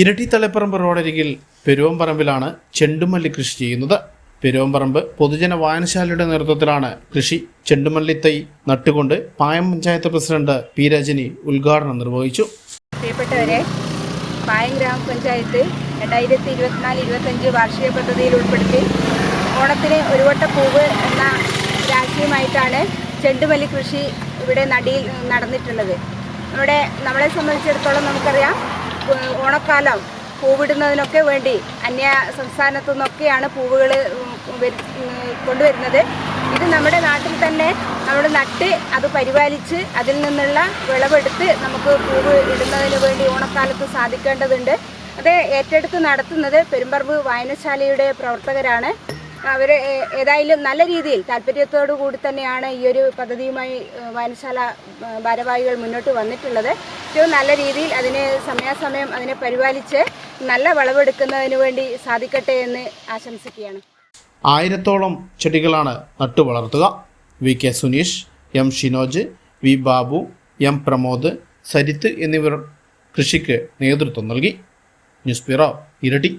ഇരട്ടി തലപ്പറമ്പ് റോഡരികിൽ പെരുവമ്പറമ്പിലാണ് ചെണ്ടുമല്ലി കൃഷി ചെയ്യുന്നത്. പെരുവമ്പറമ്പ് പൊതുജന വായനശാലയുടെ നേതൃത്വത്തിലാണ് കൃഷി. ചെണ്ടുമല്ലി തൈ നട്ടുകൊണ്ട് പായം പഞ്ചായത്ത് പ്രസിഡന്റ് പി രജനി ഉദ്ഘാടനം നിർവഹിച്ചു. പ്രിയപ്പെട്ടവരെ പായം ഗ്രാമപഞ്ചായത്ത് രണ്ടായിരത്തി ഇരുപത്തിനാല് ഇരുപത്തഞ്ച് വാർഷിക പദ്ധതിയിൽ ഉൾപ്പെടുത്തി ഓണത്തിന് ഒരുവട്ട പൂവ് എന്ന രാശിയുമായിട്ടാണ് ചെണ്ടുമല്ലി കൃഷി ഇവിടെ നടിയിൽ നടന്നിട്ടുള്ളത്. നമ്മുടെ നമ്മളെ സംബന്ധിച്ചിടത്തോളം നമുക്കറിയാം ഓണക്കാലം പൂവിടുന്നതിനൊക്കെ വേണ്ടി അന്യ സംസ്ഥാനത്തു നിന്നൊക്കെയാണ് പൂവുകൾ കൊണ്ടുവരുന്നത്. ഇത് നമ്മുടെ നാട്ടിൽ തന്നെ നമ്മൾ നട്ട് അത് പരിപാലിച്ച് അതിൽ നിന്നുള്ള വിളവെടുത്ത് നമുക്ക് പൂവ് ഇടുന്നതിന് വേണ്ടി ഓണക്കാലത്ത് സാധിക്കേണ്ടതുണ്ട്. അത് ഏറ്റെടുത്ത് നടത്തുന്നത് പെരുമ്പറമ്പ് വായനശാലയുടെ പ്രവർത്തകരാണ്. അവർ ഏതായാലും നല്ല രീതിയിൽ താല്പര്യത്തോടു കൂടി തന്നെയാണ് ഈ ഒരു പദ്ധതിയുമായി വായനശാല ഭാരവാഹികൾ മുന്നോട്ട് വന്നിട്ടുള്ളത്. ഏറ്റവും നല്ല രീതിയിൽ അതിനെ സമയാസമയം അതിനെ പരിപാലിച്ച് നല്ല വളവെടുക്കുന്നതിന് വേണ്ടി സാധിക്കട്ടെ എന്ന് ആശംസിക്കുകയാണ്. ആയിരത്തോളം ചെടികളാണ് നട്ടു വളർത്തുക. V K Suneesh M Shinoj V Babu M Pramod Sarith എന്നിവർ കൃഷിക്ക് നേതൃത്വം നൽകി. ന്യൂസ് ബ്യൂറോ ഇരട്ടി.